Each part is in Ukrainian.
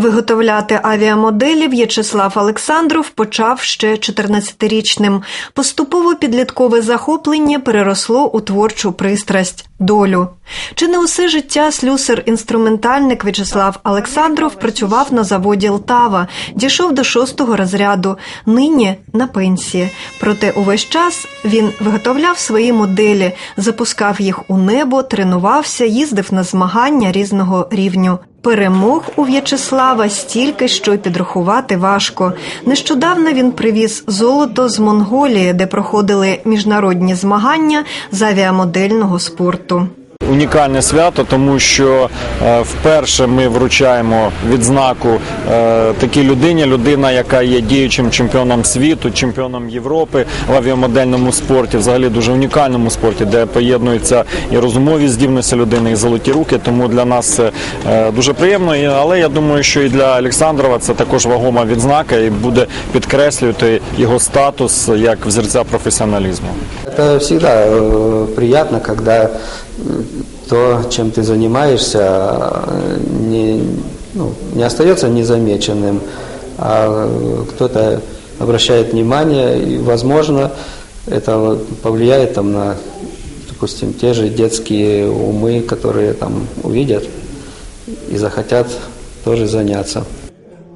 Виготовляти авіамоделі В'ячеслав Олександров почав ще 14-річним. Поступово підліткове захоплення переросло у творчу пристрасть долю. Чи не усе життя слюсар-інструментальник В'ячеслав Олександров працював на заводі Лтава, дійшов до шостого розряду, нині на пенсії. Проте увесь час він виготовляв свої моделі, запускав їх у небо, тренувався, їздив на змагання різного рівню. Перемог у В'ячеслава стільки, що й підрахувати важко. Нещодавно він привіз золото з Монголії, де проходили міжнародні змагання з авіамодельного спорту проєкту. Унікальне свято, тому що е, вперше ми вручаємо відзнаку е, такій людині, людина, яка є діючим чемпіоном світу, чемпіоном Європи в авіамодельному спорті, взагалі дуже унікальному спорті, де поєднуються і розумові здібності людини, і золоті руки. Тому для нас це е, дуже приємно. І- Але я думаю, що і для Олександрова це також вагома відзнака і буде підкреслювати його статус як взірця професіоналізму. Это всегда э, приятно, когда э, то, чем ты занимаешься, не, ну, не остается незамеченным, а кто-то обращает внимание, и, возможно, это повлияет там, на, допустим, те же детские умы, которые там увидят и захотят тоже заняться.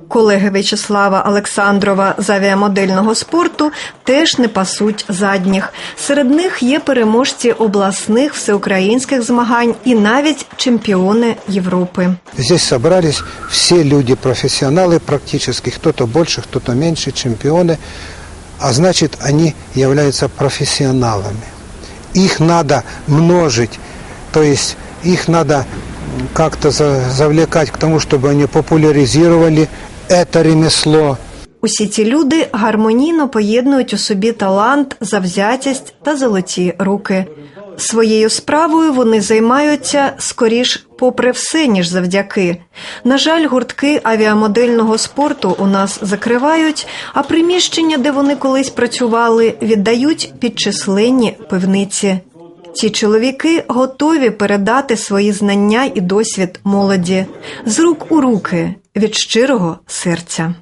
Колеги В'ячеслава Олександрова з авіамодельного спорту теж не пасуть задніх. Серед них є переможці обласних всеукраїнських змагань і навіть чемпіони Європи. Здесь собрались все люди, профессионалы практически, кто-то больше, кто-то меньше, чемпионы, а значит, они являются профессионалами. Их надо множить, то есть их надо м, как-то за- завлекать к тому, чтобы они популяризировали это ремесло, Усі ці люди гармонійно поєднують у собі талант, завзятість та золоті руки. Своєю справою вони займаються скоріш попри все, ніж завдяки. На жаль, гуртки авіамодельного спорту у нас закривають, а приміщення, де вони колись працювали, віддають під численні пивниці. Ці чоловіки готові передати свої знання і досвід молоді з рук у руки від щирого серця.